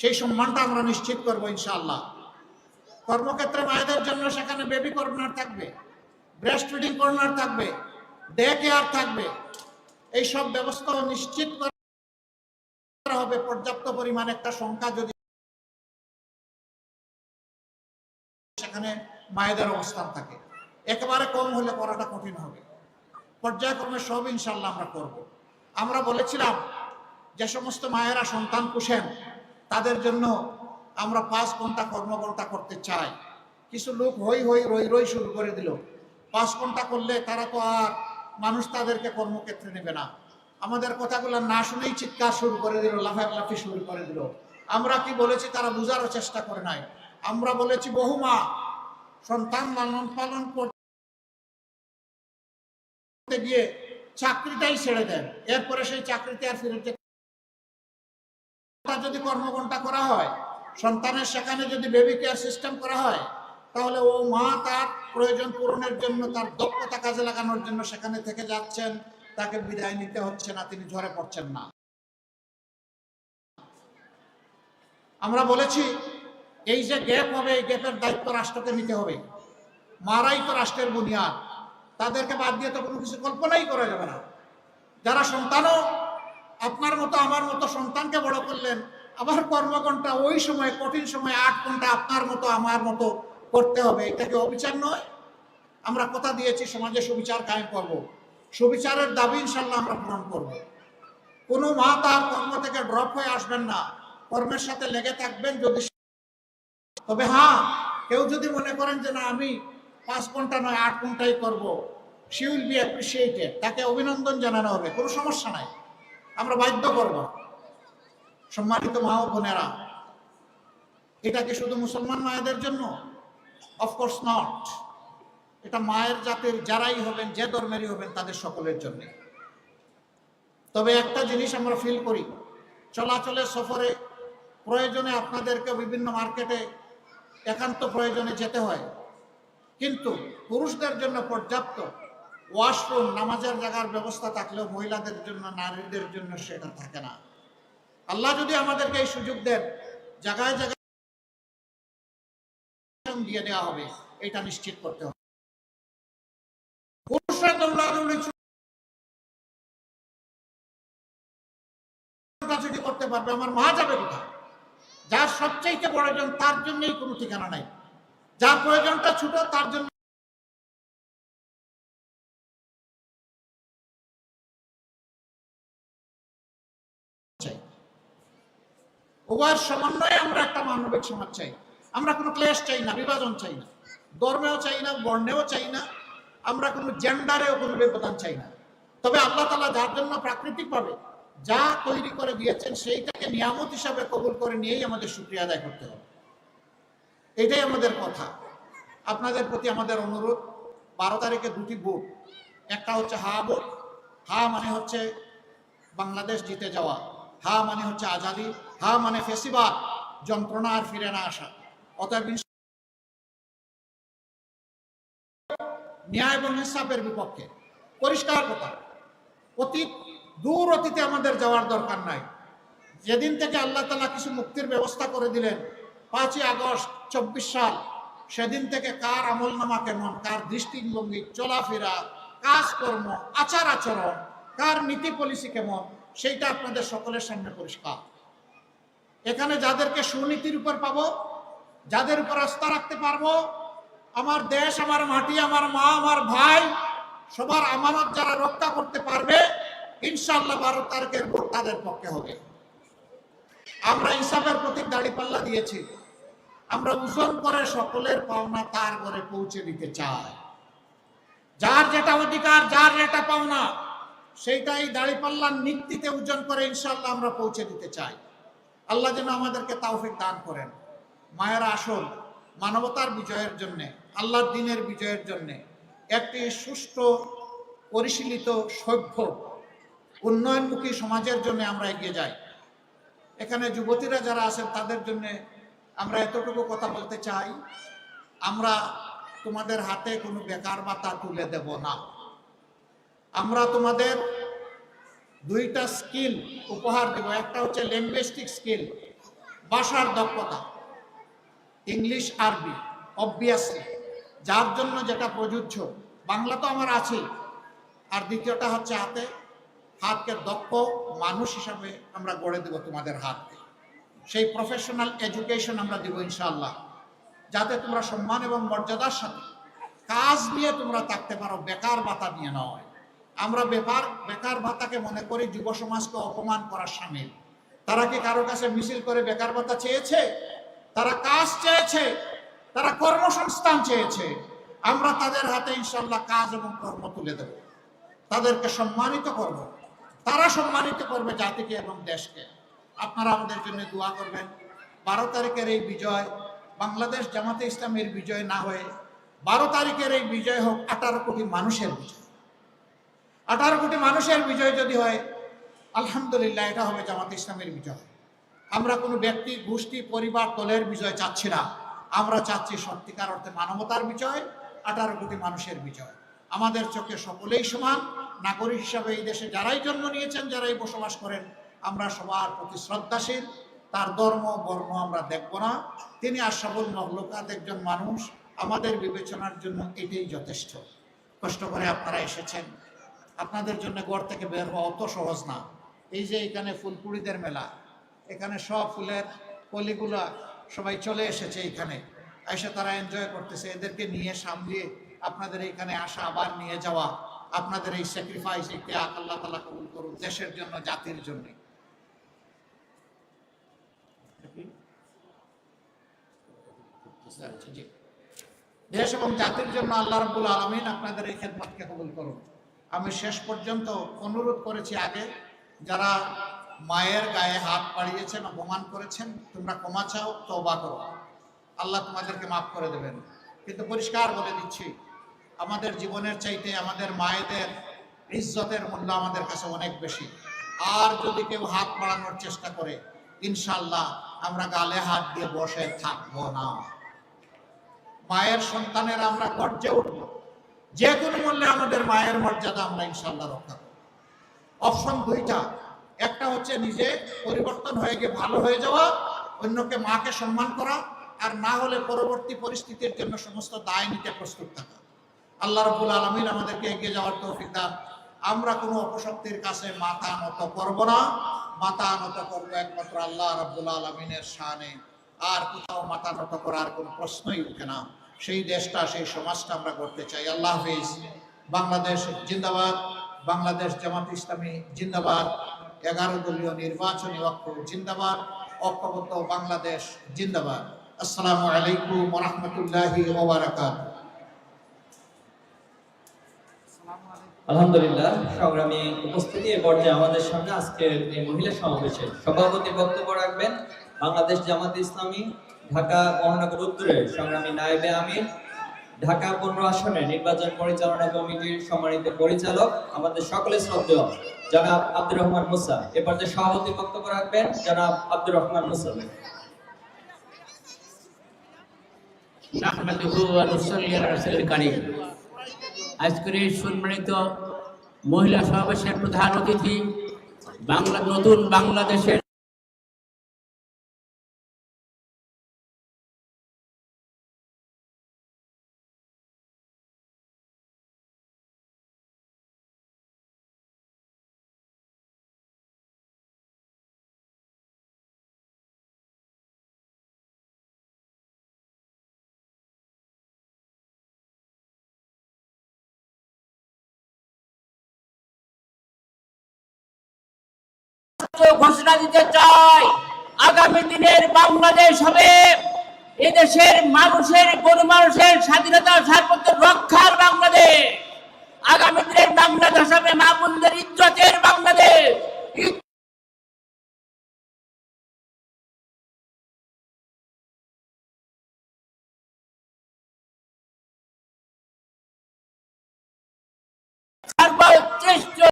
সেই সম্মানটা আমরা নিশ্চিত করব ইনশাআল্লাহ। কর্মক্ষেত্রে মায়েদের জন্য সেখানে বেবি কর্নার থাকবে ব্রেস্ট ফিডিং কর্নার থাকবে ডে কেয়ার থাকবে। এই সব ব্যবস্থাও নিশ্চিত করা হবে, পর্যাপ্ত পরিমাণ একটা সংখ্যা যদি সেখানে মায়েদের অবস্থান থাকে। একেবারে কম হলে করাটা কঠিন হবে। পর্যায়ক্রমে সব ইনশাল্লাহ আমরা করব। আমরা বলেছিলাম, যে সমস্ত মায়েরা সন্তান পুষেন তাদের জন্য আমরা পাঁচ ঘণ্টা কর্মকর্তা করতে চাই। কিছু লোক হই হই রই রই শুরু করে দিল। পাঁচ ঘণ্টা করলে তারা তো আর মানুষ তাদেরকে কর্মক্ষেত্রে নেবে না। আমাদের কথাগুলো না শুনেই চিৎকার শুরু করে দিল, লাফালাফি শুরু করে দিল। আমরা কি বলেছি তারা বোঝারও চেষ্টা করে নাই। আমরা বলেছি, বহু মা, সন্তান লালন পালন করতে গিয়ে চাকরিটাই ছেড়ে দেন। এরপরে সেই চাকরিতে আর ফিরে যদি কর্মঘণ্টা করা হয়, সন্তানের সেখানে যদি বেবি কেয়ার সিস্টেম করা হয়, তাহলে ও মা তার প্রয়োজন পূরণের জন্য, তার দক্ষতা কাজে লাগানোর জন্য সেখানে থেকে যাচ্ছেন। তাকে বিদায় নিতে হচ্ছে না, তিনি ঝরে পড়ছেন না। আমরা বলেছি, এই যে গ্যাপ হবে, এই গ্যাপের দায়িত্ব রাষ্ট্রকে নিতে হবে। মারাই তো রাষ্ট্রের বুনিয়াদ। তাদেরকে বাদ দিয়ে তো কোনো কিছু কল্পনাই করা যাবে না। যারা সন্তানও আপনার মতো, আমার মতো সন্তানকে বড় করলেন, আবার কর্মঘণ্টা ওই সময়, কঠিন সময়, আট ঘণ্টা আপনার মতো, আমার মতো করতে হবে। এটা কি অবিচার নয়? আমরা কথা দিয়েছি, সমাজে সুবিচার কায়েম করব। সুবিচারের দাবি ইনশাল্লাহ আমরা পূরণ করব। কোনো মা তার কর্ম থেকে ড্রপ হয়ে আসবেন না। কর্মের সাথে লেগে থাকবেন যদি তবে হ্যাঁ কেউ যদি মনে করেন যে না, আমি পাঁচ ঘণ্টা নয়, আট ঘন্টাই করব শি উইল বি অ্যাপ্রিসিয়েটেড। তাকে অভিনন্দন জানানো হবে, কোনো সমস্যা নাই। আমরা বাধ্য করব। সম্মানিত মা ও বোনেরা এটা কি শুধু মুসলমান মায়েদের জন্য? অফকোর্স নট এটা মায়ের জাতির, যারাই হবেন, যে ধর্মেরই হবেন, তাদের সকলের জন্য। তবে একটা জিনিস আমরা ফিল করি, চলাচলে, সফরে প্রয়োজনে আপনাদেরকে বিভিন্ন মার্কেটে একান্ত প্রয়োজনে যেতে হয়। কিন্তু পুরুষদের জন্য পর্যাপ্ত ওয়াশরুম নামাজের জায়গার ব্যবস্থা থাকলেও মহিলাদের জন্য, নারীদের জন্য সেটা থাকে না। আল্লাহ যদি আমাদেরকে এই সুযোগ দেন, জায়গায় জায়গায় দিয়ে দেওয়া হবে, এটা নিশ্চিত করতে হবে। করতে পারবে, আমার মা যাবে কোথায়? যার সবচাইতে প্রয়োজন তার জন্যই কোনো ঠিকানা নাই। যার প্রয়োজনটা ছোট, তার জন্য উভয়ের সমন্বয়ে আমরা একটা মানবিক সমাজ চাই। আমরা কোনো ক্লেশ চাই না, বিভাজন চাই না। ধর্মেও চাই না, বর্ণেও চাই না। আমরা কোনো জেন্ডারেও কোনো ব্যবধান চাই না। তবে আল্লাহ তালা যার জন্য প্রাকৃতিকভাবে যা তৈরি করে দিয়েছেন, সেইটাকে নিয়ামত হিসাবে কবুল করে নিয়েই আমাদের সুক্রিয়া আদায় করতে হবে। এটাই আমাদের কথা। আপনাদের প্রতি আমাদের অনুরোধ, বারো তারিখে দুটি বুক একটা হচ্ছে হা বুক হা মানে হচ্ছে বাংলাদেশ জিতে যাওয়া। হা মানে হচ্ছে আজাদি। হা মানে ফেসিবাদ যন্ত্রণা আর ফিরে না আসা। অতএব ন্যায় এবং ইনসাফের বিপক্ষে। পরিষ্কার কথা অতীত দূর অতীতে আমাদের যাওয়ার দরকার নাই। যেদিন থেকে আল্লাহ তালা কিছু মুক্তির ব্যবস্থা করে দিলেন, পাঁচই আগস্ট, চব্বিশ সাল, সেদিন থেকে কার আমল নামা কেমন, কার দৃষ্টিভঙ্গি, চলাফেরা, কাজকর্ম, আচার আচরণ, কার নীতি পলিসি কেমন, সেইটা আপনাদের সকলের সামনে পরিষ্কার। এখানে যাদেরকে সুনীতির উপর পাবো, যাদের উপর আস্থা রাখতে পারব, আমার দেশ, আমার মাটি, আমার মা, আমার ভাই, সবার আমানত যারা রক্ষা করতে পারবে ইনশাল্লাহ বারো তারিখের ভোট তাদের পক্ষে হবে। আমরা ইনসাফের প্রতীক দাড়িপাল্লা দিয়েছি। আমরা উজন করে সকলের পাওনা তার ঘরে পৌঁছে দিতে চাই। যার যেটা অধিকার, যার যেটা পাওনা, সেইটাই দাড়িপাল্লার নিক্তিতে ওজন করে ইনশাল্লাহ আমরা পৌঁছে দিতে চাই। আল্লাহ যেন আমাদেরকে তাওফিক দান করেন। মায়ের আসল মানবতার বিজয়ের জন্য, আল্লাহর দিনের বিজয়ের জন্য একটি সুষ্ঠু, পরিশীলিত, সভ্য, উন্নয়নমুখী সমাজের জন্য আমরা এগিয়ে যাই। এখানে যুবতীরা যারা আছেন, তাদের জন্য আমরা এতটুকু কথা বলতে চাই। আমরা তোমাদের হাতে কোনো বেকার ভাতা তুলে দেব না। আমরা তোমাদের দুইটা স্কিল উপহার দেব। একটা হচ্ছে ল্যাঙ্গুয়েস্টিক স্কিল ভাষার দক্ষতা, ইংলিশ, আরবি অবভিয়াসলি যার জন্য যেটা প্রযোজ্য। বাংলা তো আমার আছেই। আর দ্বিতীয়টা হচ্ছে হাতে। হাতকে দক্ষ মানুষ হিসাবে আমরা গড়ে দেব তোমাদের হাতকে সেই প্রফেশনাল এডুকেশন আমরা দিব ইনশাল্লাহ যাতে তোমরা সম্মান এবং মর্যাদার সাথে কাজ নিয়ে তোমরা থাকতে পারো, বেকার ভাতা নিয়ে নয়। আমরা বেকার বেকার ভাতাকে মনে করি যুব সমাজকে অপমান করার সামিল। তারা কি কারও কাছে মিছিল করে বেকার ভাতা চেয়েছে? তারা কাজ চেয়েছে, তারা কর্মসংস্থান চেয়েছে। আমরা তাদের হাতে ইনশাল্লাহ কাজ এবং কর্ম তুলে দেব। তাদেরকে সম্মানিত করব। তারা সম্মানিত করবে জাতিকে এবং দেশকে। আপনারা আমাদের জন্য দোয়া করবেন। বারো তারিখের এই বিজয় বাংলাদেশ জামাতে ইসলামের বিজয় না হয়ে বারো তারিখের এই বিজয় হোক আঠারো কোটি মানুষের বিজয়। আঠারো কোটি মানুষের বিজয় যদি হয়, আলহামদুলিল্লাহ এটা হবে জামাতে ইসলামের বিজয়। আমরা কোনো ব্যক্তি, গোষ্ঠী, পরিবার, দলের বিজয় চাচ্ছি না। আমরা চাচ্ছি সত্যিকার অর্থে মানবতার বিজয়, আঠারো কোটি মানুষের বিজয়। আমাদের চোখে সকলেই সমান। নাগরিক হিসাবে এই দেশে যারাই জন্ম নিয়েছেন, যারাই বসবাস করেন, আমরা সবার প্রতি শ্রদ্ধাশীল। তার ধর্ম, বর্ণ আমরা দেখব না। তিনি আশাবুল মহলুকাত একজন মানুষ। আমাদের বিবেচনার জন্য এটাই যথেষ্ট। কষ্ট করে আপনারা এসেছেন। আপনাদের জন্য ঘর থেকে বের হওয়া অত সহজ না। এই যে এখানে ফুলপুরিদের মেলা, এখানে সব ফুলের কলিগুলা সবাই চলে এসেছে এখানে। এসে তারা এনজয় করতেছে, এদেরকে নিয়ে সামলিয়ে আপনাদের এখানে আসা, আবার নিয়ে যাওয়া, আপনাদের এই স্যাক্রিফাইস এই ত্যাগ আল্লাহ তালা কবুল করুন দেশের জন্য, জাতির জন্য। দেশ এবং জাতির জন্য আল্লাহ রব্বুল আলমিন আপনাদের এই খেদমতকে কবুল করুন। আমি শেষ পর্যন্ত অনুরোধ করেছি আগে, যারা মায়ের গায়ে হাত পাড়িয়েছেন অপমান করেছেন, তোমরা ক্ষমা চাও তবা করো। আল্লাহ তোমাদেরকে মাফ করে দেবেন। কিন্তু পরিষ্কার বলে দিচ্ছি, আমাদের জীবনের চাইতে আমাদের মায়েদের ইজ্জতের মূল্য আমাদের কাছে অনেক বেশি। আর যদি কেউ হাত বাড়ানোর চেষ্টা করে ইনশাল্লাহ আমরা গালে হাত দিয়ে বসে থাকব না। মায়ের সন্তানের আমরা গর্জে উঠবো। যে কোনো মূল্যে আমাদের মায়ের মর্যাদা আমরা ইনশাল্লাহ রক্ষা করব। অপশন দুইটা, একটা হচ্ছে নিজে পরিবর্তন হয়ে গিয়ে ভালো হয়ে যাওয়া, অন্যকে মাকে সম্মান করা, আর না হলে পরবর্তী পরিস্থিতির জন্য সমস্ত দায় নিতে প্রস্তুত থাকা। আল্লাহ রবুল আলমিন আমাদেরকে এগিয়ে যাওয়ার তৌফিক দান। আমরা কোনো অপশক্তির কাছে মাথা নত করব না, মাথা নত করব একমাত্র আল্লাহ রব্বুল আলমিনের শানে। আর কোথাও মাথা নত করার কোনো প্রশ্নই উঠে না। সেই দেশটা, সেই সমাজটা আমরা করতে চাই। আল্লাহ হাফিজ, বাংলাদেশ জিন্দাবাদ, বাংলাদেশ জামাত ইসলামী জিন্দাবাদ, এগারো দলীয় নির্বাচনী ঐক্য জিন্দাবাদ, ঐক্যবদ্ধ বাংলাদেশ জিন্দাবাদ। আসসালামু আলাইকুম রহমতুল্লাহি আলহামদুলিল্লাহ, সংগ্রামী উপস্থিতি এ পর্যায়ে আমাদের সামনে আজকের এই মহিলা সমাবেশে সভাপতি বক্তব্য রাখবেন বাংলাদেশ জামাত ইসলামী, ঢাকা মহানগর উত্তরের সংগ্রামী নায়েবে আমির, ঢাকা পনেরো আসনে নির্বাচন পরিচালনা কমিটির সম্মানিত পরিচালক, আমাদের সকলের শ্রদ্ধেয় জনাব আব্দুর রহমান মুসা। এ পর্যায়ে সভাপতি বক্তব্য রাখবেন জনাব আব্দুর রহমান মুসা। আজকের এই সম্মানিত মহিলা সমাবেশের প্রধান অতিথি বাংলা নতুন বাংলাদেশের ঘোষণা দিতে চাই। আগামী দিনের বাংলাদেশ হবে এদেশের মানুষের, গরু মানুষের স্বাধীনতা সার্বত্র রক্ষার বাংলাদেশ। আগামী দিনের বাংলাদেশ হবে মা বোনদের ইজ্জতের